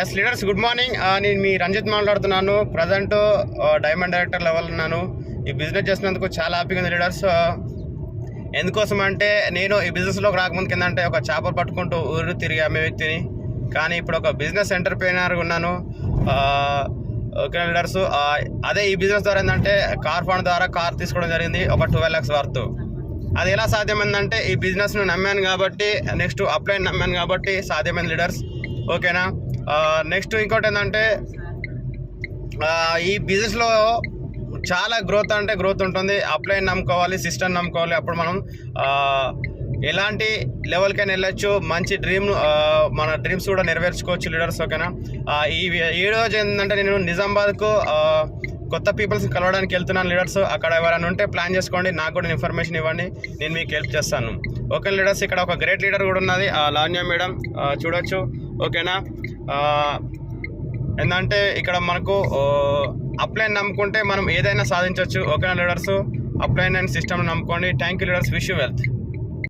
Yes leaders good morning నేను మీ రంజిత్ మాట్లాడుతున్నాను. Present diamond director level ఉన్నాను. ఈ బిజినెస్ చేసినందుకు చాలా హ్యాపీగా ఉంది లీడర్స్ ఎందుకోసం అంటే నేను ఈ బిజినెస్లోకి రాకముందు కింద అంటే ఒక చేపలు పట్టుకుంటూ ఊరు తిరిగి అమ్మే వ్యక్తిని. కానీ ఇప్పుడు ఒక బిజినెస్ ఎంటర్ప్రీనర్గా ఉన్నాను. ఓకే లీడర్స్ అదే ఈ బిజినెస్ ద్వారా ఏంటంటే కార్ ఫండ్ ద్వారా కార్ తీసుకోవడం జరిగింది. ఒక ట్వెల్వ్ ల్యాక్స్ వర్త్ అది ఎలా సాధ్యమైందంటే ఈ బిజినెస్ను నమ్మాను కాబట్టి నెక్స్ట్ అప్లైన్ నమ్మాను కాబట్టి సాధ్యమైంది లీడర్స్ ఓకేనా నెక్స్ట్ ఇంకోటి ఏంటంటే ఈ బిజినెస్లో చాలా గ్రోత్ అంటే గ్రోత్ ఉంటుంది. అప్లైన్ నమ్ముకోవాలి సిస్టమ్ నమ్ముకోవాలి. అప్పుడు మనం ఎలాంటి లెవెల్కైనా వెళ్ళొచ్చు. మంచి డ్రీమ్ మన డ్రీమ్స్ కూడా నెరవేర్చుకోవచ్చు లీడర్స్ ఓకేనా ఈ ఈ రోజు ఏంటంటే నేను నిజామాబాద్కు కొత్త పీపుల్స్ కలవడానికి వెళ్తున్నాను లీడర్స్ అక్కడ ఎవరైనా ఉంటే ప్లాన్ చేసుకోండి. నాకు కూడా ఇన్ఫర్మేషన్ ఇవ్వండి. నేను మీకు హెల్ప్ చేస్తాను. ఓకే లీడర్స్ ఇక్కడ ఒక గ్రేట్ లీడర్ కూడా ఉన్నది. ఆ, లావణ్య మేడం. చూడొచ్చు. ఓకేనా ఏంటంటే ఇక్కడ మనకు అప్లైన్ నమ్ముకుంటే మనం ఏదైనా సాధించవచ్చు okay leaders upline and system నమ్ముకోండి. Thank you leaders. Wish you wealth.